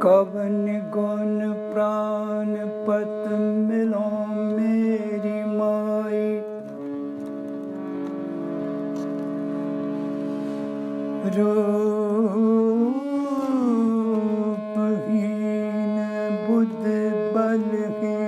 ਕਵਨ ਗੁਣ ਪ੍ਰਾਨ ਪਤ ਮਿਲੋ ਮੇਰੀ ਮਾਈ ਰੂਪਹੀਨ ਬੁੱਧ ਬਲਹੀਨ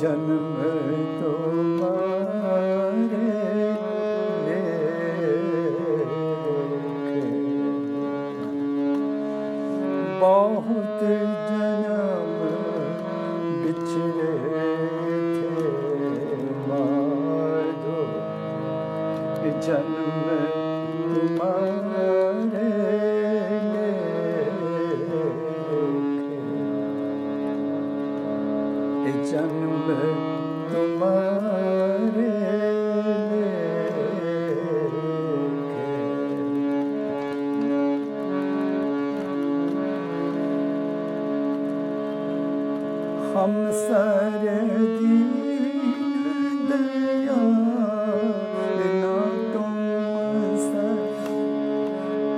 canım ey जन्म तुम्हारे हम सारे दिन दया ना तुम सर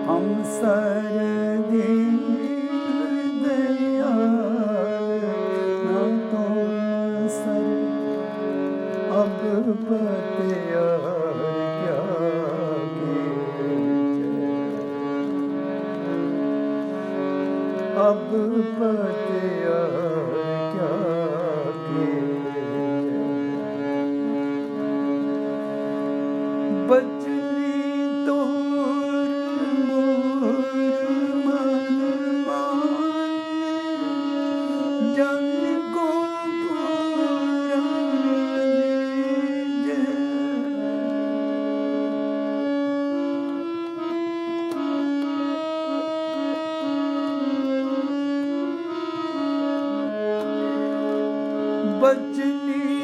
हम सारे but what you need.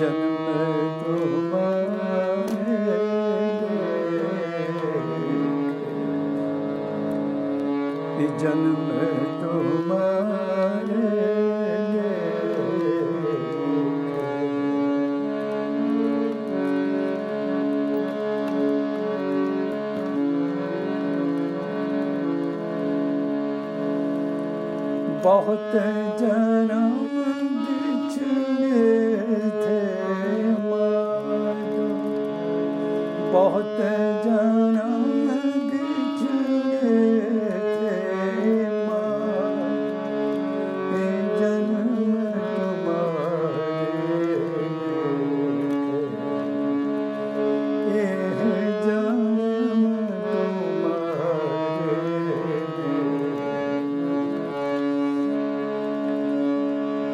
canım ਬਹੁਤ ਜਨਮ ਵਿਛੜੇ ਥੇ ਮਾਰ ਬਹੁਤ ਜਨਮ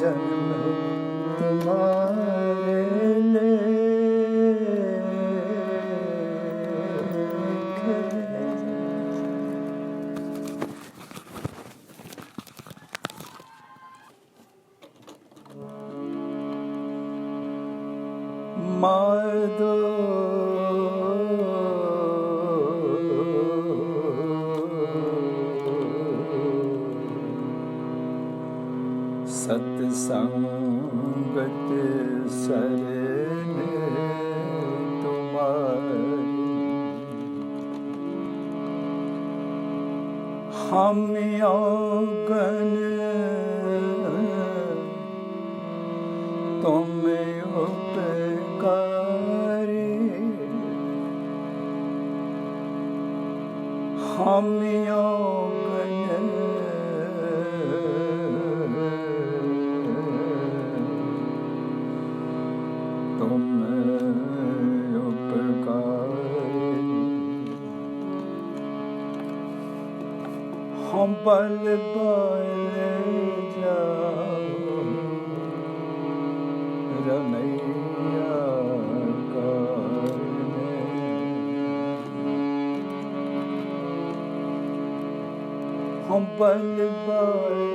जन्म तुम्हारा ਸਤ ਸੰਗਤ ਸਰਨ ਤੁਮਾਰੀ ਹਮ ਔਗਨ ਬਲ ਬਲ ਜਾਓ। ਰਮਈਆ ਕਰਨੇ। ਹਮ ਬਲ ਬਲ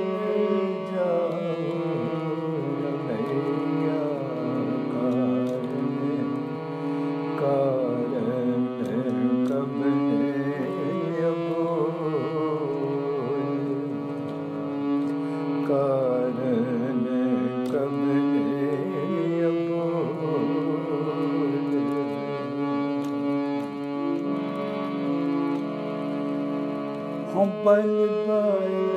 حبا للضيق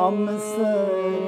I'm Hamsa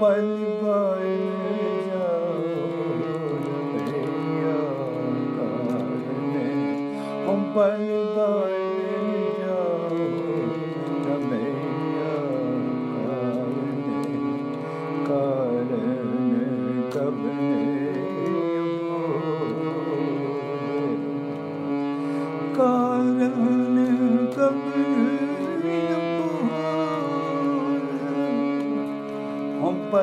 ਬਲ ਬਲ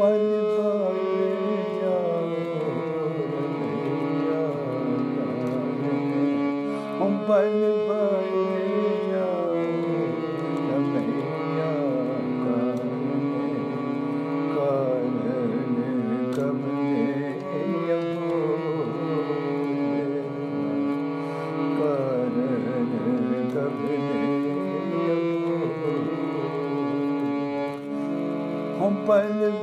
पल पल जाओ पल पल But.